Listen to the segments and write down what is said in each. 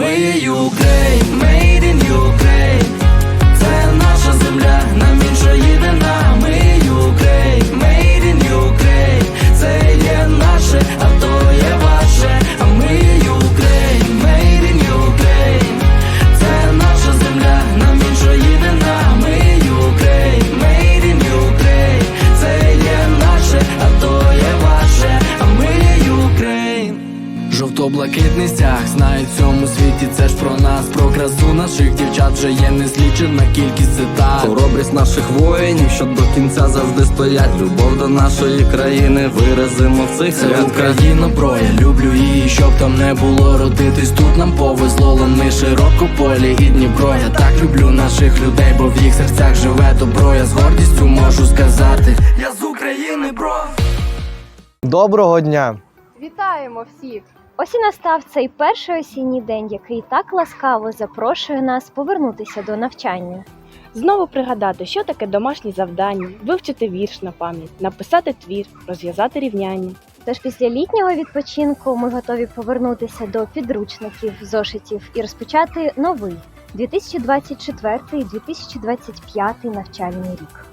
ми Ukraine, made in Ukraine. Це наша земля, нам інша єдина цитат. Наших воїнів, що до кінця завжди стоять. Любов до нашої країни виразимо в цих Це рядках. Україна, бро, я люблю її, щоб там не було родитись. Тут нам повезло, лани широкополі і Дніпро. Я так люблю наших людей, бо в їх серцях живе добро. Я з гордістю можу сказати, я з України, бро. Доброго дня! Вітаємо всіх! Ось і настав цей перший осінній день, який так ласкаво запрошує нас повернутися до навчання. Знову пригадати, що таке домашні завдання, вивчити вірш на пам'ять, написати твір, розв'язати рівняння. Тож після літнього відпочинку ми готові повернутися до підручників, зошитів і розпочати новий 2024-2025 навчальний рік.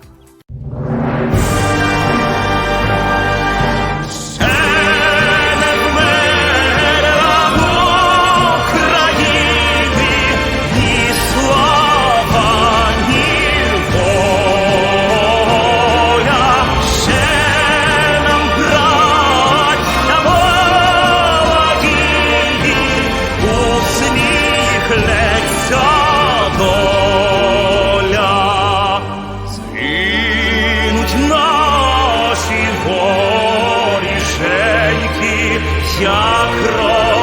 Як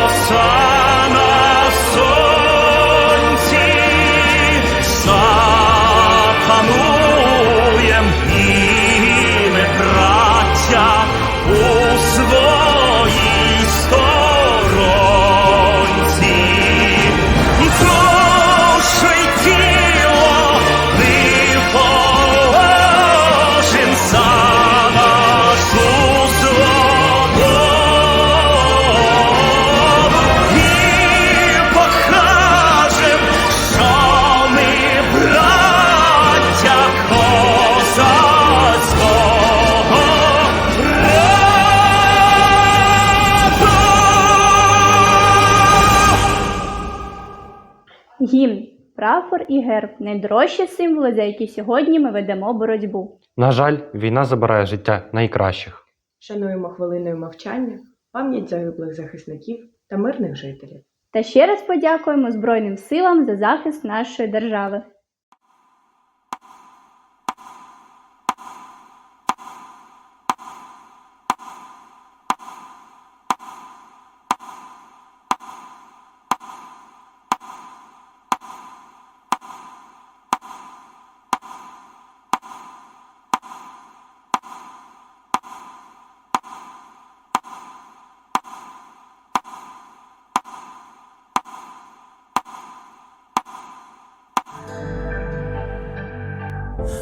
і герб найдорожчі символи, за які сьогодні ми ведемо боротьбу. На жаль, війна забирає життя найкращих. Шануємо хвилиною мовчання, пам'ять загиблих захисників та мирних жителів. Та ще раз подякуємо Збройним силам за захист нашої держави.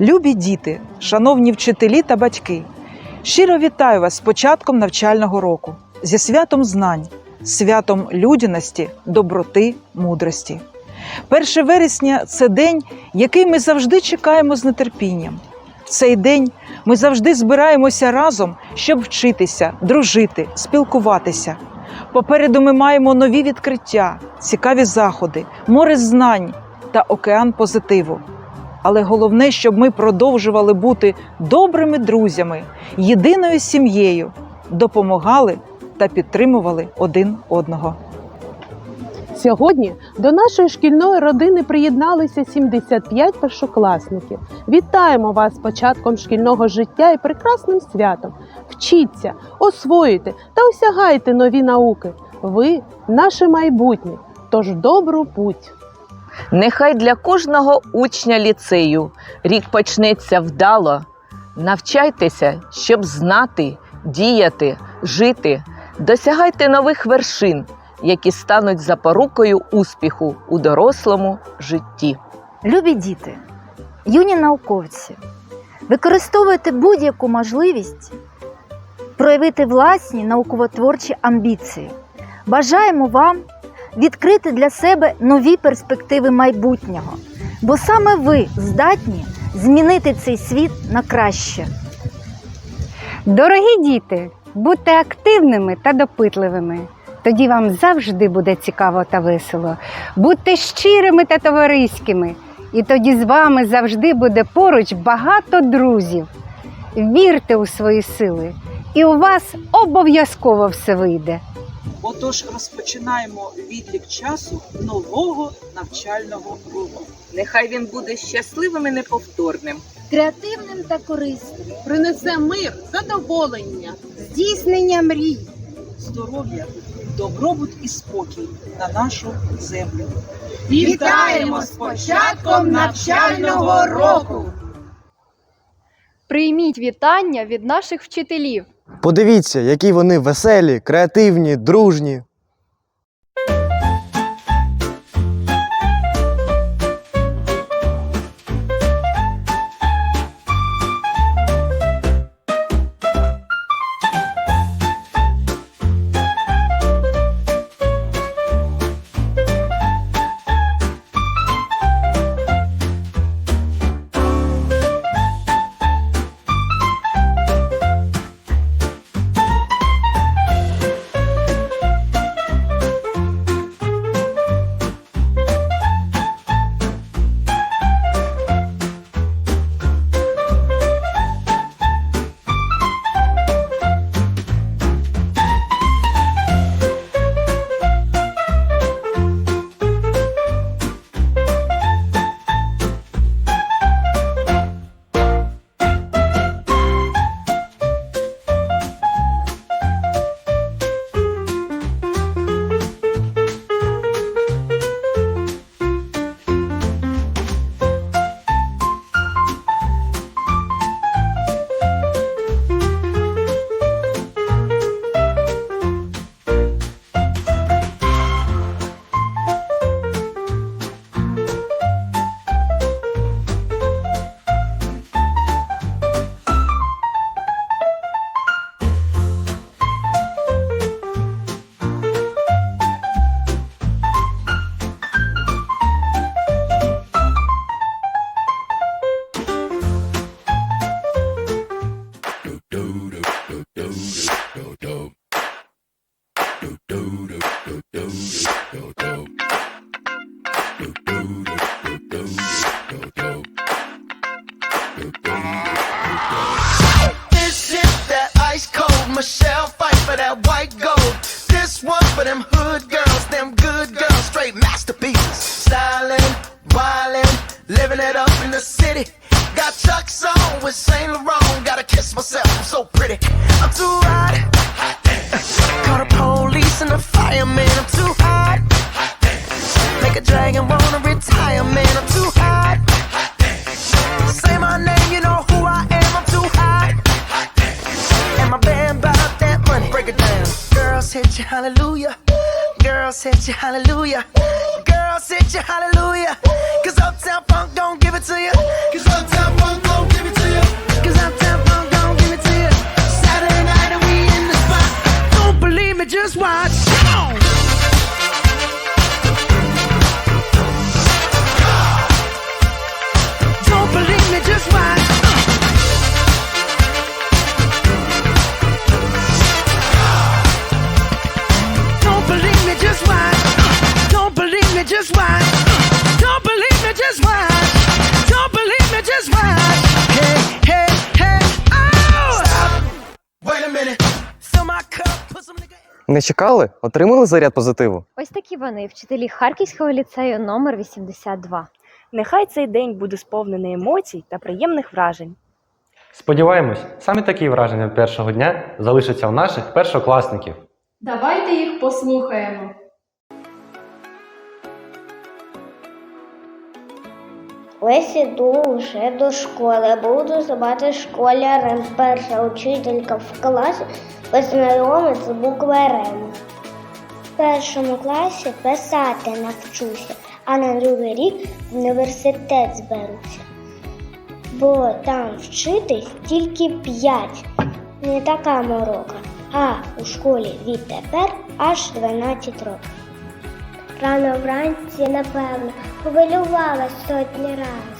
Любі діти, шановні вчителі та батьки, щиро вітаю вас з початком навчального року, зі святом знань, святом людяності, доброти, мудрості. 1 вересня це день, який ми завжди чекаємо з нетерпінням. В цей день ми завжди збираємося разом, щоб вчитися, дружити, спілкуватися. Попереду ми маємо нові відкриття, цікаві заходи, море знань та океан позитиву. Але головне, щоб ми продовжували бути добрими друзями, єдиною сім'єю, допомагали та підтримували один одного. Сьогодні до нашої шкільної родини приєдналися 75 першокласників. Вітаємо вас з початком шкільного життя і прекрасним святом. Вчіться, освоюйте та осягайте нові науки. Ви наше майбутнє, тож добру путь! Нехай для кожного учня ліцею рік почнеться вдало. Навчайтеся, щоб знати, діяти, жити. Досягайте нових вершин, які стануть запорукою успіху у дорослому житті. Любі діти, юні науковці, використовуйте будь-яку можливість проявити власні науково-творчі амбіції. Бажаємо вам відкрити для себе нові перспективи майбутнього, бо саме ви здатні змінити цей світ на краще. Дорогі діти, будьте активними та допитливими. Тоді вам завжди буде цікаво та весело. Будьте щирими та товариськими, і тоді з вами завжди буде поруч багато друзів. Вірте у свої сили, і у вас обов'язково все вийде. Отож, розпочинаємо відлік часу нового навчального року. Нехай він буде щасливим і неповторним. Креативним та корисним. Принесе мир, задоволення. Здійснення мрій. Здоров'я, добробут і спокій на нашу землю. Вітаємо з початком навчального року! Прийміть вітання від наших вчителів. Подивіться, які вони веселі, креативні, дружні. sit hallelujah. Girl, sit your hallelujah. Girl, sit your hallelujah. Cause Uptown Funk don't give it to you. Cause Uptown Не чекали? Отримали заряд позитиву? Ось такі вони, вчителі Харківського ліцею номер 82. Нехай цей день буде сповнений емоцій та приємних вражень. Сподіваємось, саме такі враження першого дня залишаться у наших першокласників. Давайте їх послухаємо. Ось іду вже до школи, буду звати школярем. Перша учителька в класі познайомить з букварем. В першому класі писати навчуся, а на другий рік в університет зберуся. Бо там вчитись тільки п'ять, не така морока, а у школі відтепер аж 12 років. Рано вранці, напевно, хвилювалась сотні раз.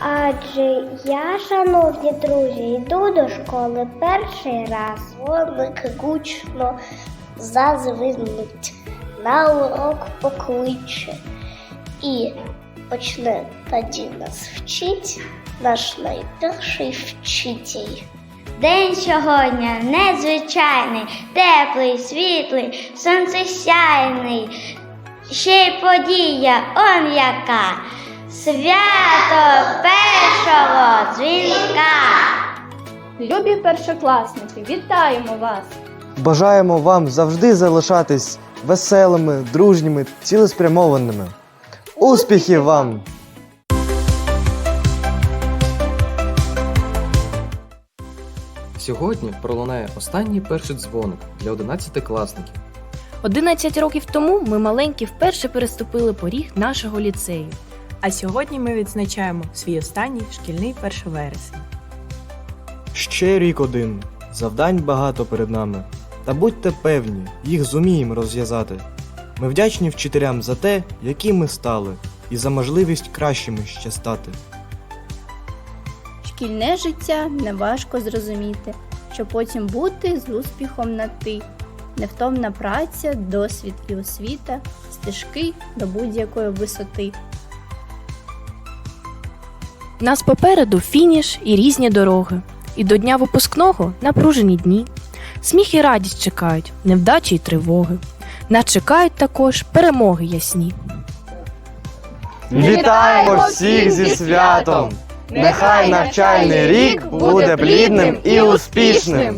Адже я, шановні друзі, йду до школи перший раз. Дзвоник гучно зазвенить, на урок покличе. І почне тоді нас вчить наш найперший вчитель. День сьогодні незвичайний, теплий, світлий, сонцесяйний. Ще й подія он яка. Свято першого дзвінка. Любі першокласники, вітаємо вас! Бажаємо вам завжди залишатись веселими, дружніми, цілеспрямованими. Успіхів вам! Сьогодні пролунає останній перший дзвоник для 11-класників. 11 років тому ми маленькі вперше переступили поріг нашого ліцею. А сьогодні ми відзначаємо свій останній шкільний 1 вересня. Ще рік один. Завдань багато перед нами. Та будьте певні, їх зуміємо розв'язати. Ми вдячні вчителям за те, які ми стали, і за можливість кращими ще стати. Шкільне життя неважко зрозуміти, що потім бути з успіхом на ти. Невтомна праця, досвід і освіта, стежки до будь-якої висоти. Нас попереду фініш і різні дороги. І до дня випускного напружені дні. Сміх і радість чекають, невдачі й тривоги. Нас чекають також перемоги ясні. Вітаємо всіх зі святом! Нехай навчальний рік буде плідним і успішним!